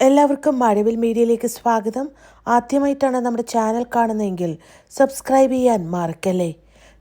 എല്ലാവർക്കും മഴവിൽ മീഡിയയിലേക്ക് സ്വാഗതം. ആദ്യമായിട്ടാണ് നമ്മുടെ ചാനൽ കാണുന്നതെങ്കിൽ സബ്സ്ക്രൈബ് ചെയ്യാൻ മറക്കല്ലേ?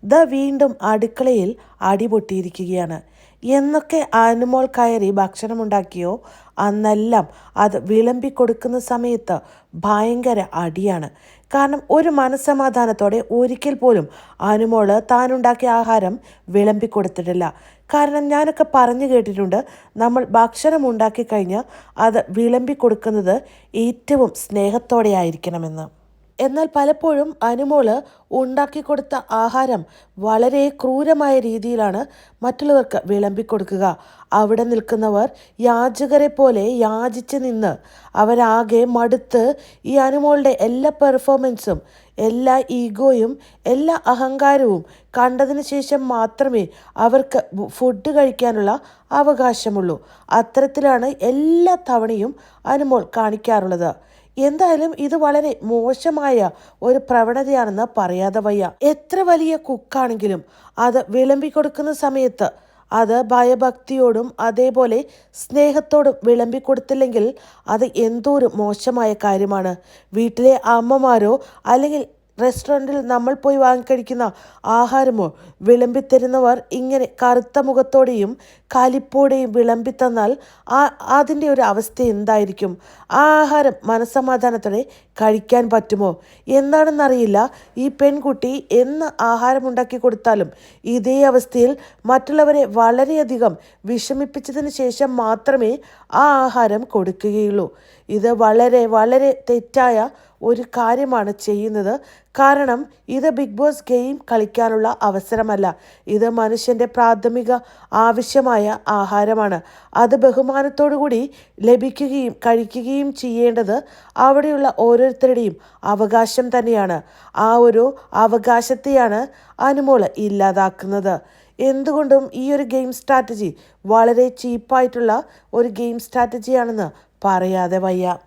ദ വീണ്ടും അടുക്കളയിൽ അടിപൊട്ടിയിരിക്കുകയാണ് എന്നൊക്കെ ആനുമോൾ കയറി ഭക്ഷണമുണ്ടാക്കിയോ? അന്നെല്ലാം അത് വിളമ്പി കൊടുക്കുന്ന സമയത്ത് ഭയങ്കര അടിയാണ്. കാരണം ഒരു മനസ്സമാധാനത്തോടെ ഒരിക്കൽ പോലും അനുമോൾ താനുണ്ടാക്കിയ ആഹാരം വിളമ്പി കൊടുത്തിട്ടില്ല കാരണം ഞാനൊക്കെ പറഞ്ഞു കേട്ടിട്ടുണ്ട് നമ്മൾ ഭക്ഷണം ഉണ്ടാക്കി കഴിഞ്ഞ് അത് വിളമ്പി കൊടുക്കുന്നത് ഏറ്റവും സ്നേഹത്തോടെ ആയിരിക്കണമെന്ന് എന്നാൽ പലപ്പോഴും അനുമോൾ ഉണ്ടാക്കി കൊടുത്ത ആഹാരം വളരെ ക്രൂരമായ രീതിയിലാണ് മറ്റുള്ളവർക്ക് വിളമ്പിക്കൊടുക്കുക. അവിടെ നിൽക്കുന്നവർ യാചകരെ പോലെ യാചിച്ച് നിന്ന് അവരാകെ മടുത്ത് ഈ അനുമോളുടെ എല്ലാ പെർഫോമൻസും എല്ലാ ഈഗോയും എല്ലാ അഹങ്കാരവും കണ്ടതിന് ശേഷം മാത്രമേ അവർക്ക് ഫുഡ് കഴിക്കാനുള്ള അവകാശമുള്ളൂ. അത്തരത്തിലാണ് എല്ലാ തവണയും അനുമോൾ കാണിക്കാറുള്ളത്. എന്തായാലും ഇത് വളരെ മോശമായ ഒരു പ്രവണതയാണെന്ന് പറയാതെ വയ്യ. എത്ര വലിയ കുക്കാണെങ്കിലും അത് വിളമ്പി കൊടുക്കുന്ന സമയത്ത് അത് ഭയഭക്തിയോടും അതേപോലെ സ്നേഹത്തോടും വിളമ്പി കൊടുത്തില്ലെങ്കിൽ അത് എന്തോ ഒരു മോശമായ കാര്യമാണ്. വീട്ടിലെ അമ്മമാരോ അല്ലെങ്കിൽ റെസ്റ്റോറന്റിൽ നമ്മൾ പോയി വാങ്ങിക്കഴിക്കുന്ന ആഹാരമോ വിളമ്പിത്തരുന്നവർ ഇങ്ങനെ കറുത്ത മുഖത്തോടെയും കലിപ്പോടെയും വിളമ്പി തന്നാൽ ആ അതിന്റെ ഒരു അവസ്ഥ എന്തായിരിക്കും? ആ ആഹാരം മനസ്സമാധാനത്തോടെ കഴിക്കാൻ പറ്റുമോ? എന്താണെന്നറിയില്ല. ഈ പെൺകുട്ടി എന്ന് ആഹാരം ഉണ്ടാക്കി കൊടുത്താലും ഇതേ അവസ്ഥയിൽ മറ്റുള്ളവരെ വളരെയധികം വിഷമിപ്പിച്ചതിന് ശേഷം മാത്രമേ ആ ആഹാരം കൊടുക്കുകയുള്ളൂ. ഇത് വളരെ വളരെ തെറ്റായ ഒരു കാര്യമാണ് ചെയ്യുന്നത്. കാരണം ഇത് ബിഗ് ബോസ് ഗെയിം കളിക്കാനുള്ള അവസരമല്ല. ഇത് മനുഷ്യന്റെ പ്രാഥമിക ആവശ്യമായ ആഹാരമാണ്. അത് ബഹുമാനത്തോടുകൂടി ലഭിക്കുകയും കഴിക്കുകയും ചെയ്യേണ്ടത് അവിടെയുള്ള ഓരോരുത്തരുടെയും അവകാശം തന്നെയാണ്. ആ ഒരു അവകാശത്തെയാണ് അനുമോൾ ഇല്ലാതാക്കുന്നത്. എന്തുകൊണ്ടും ഈ ഒരു ഗെയിം സ്ട്രാറ്റജി വളരെ ചീപ്പായിട്ടുള്ള ഒരു ഗെയിം സ്ട്രാറ്റജിയാണെന്ന് പറയാതെ വയ്യ.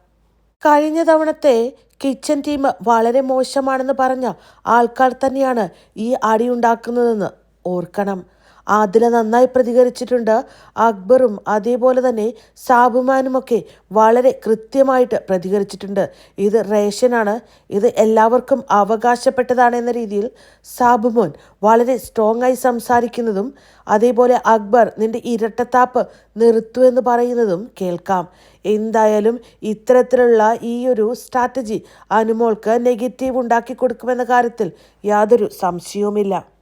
കഴിഞ്ഞ തവണത്തെ കിച്ചൺ ടീം വളരെ മോശമാണെന്ന് പറഞ്ഞ ആൾക്കാർ തന്നെയാണ് ഈ അടിയുണ്ടാക്കുന്നതെന്ന് ഓർക്കണം. ആദില നന്നായി പ്രതികരിച്ചിട്ടുണ്ട്. അക്ബറും അതേപോലെ തന്നെ സാബുമാനുമൊക്കെ വളരെ കൃത്യമായിട്ട് പ്രതികരിച്ചിട്ടുണ്ട്. ഇത് റേഷനാണ്. ഇത് എല്ലാവർക്കും അവകാശപ്പെട്ടതാണ് എന്ന രീതിയിൽ സാബുമോൻ വളരെ സ്ട്രോങ് ആയി സംസാരിക്കുന്നതും അതേപോലെ അക്ബർ നിന്റെ ഇരട്ടത്താപ്പ് നിർത്തു എന്ന് പറയുന്നതും കേൾക്കാം. എന്തായാലും ഇത്തരത്തിലുള്ള ഈ ഒരു സ്ട്രാറ്റജി അനുമോൾക്ക് നെഗറ്റീവ് ഉണ്ടാക്കി കൊടുക്കുമെന്ന കാര്യത്തിൽ യാതൊരു സംശയവുമില്ല.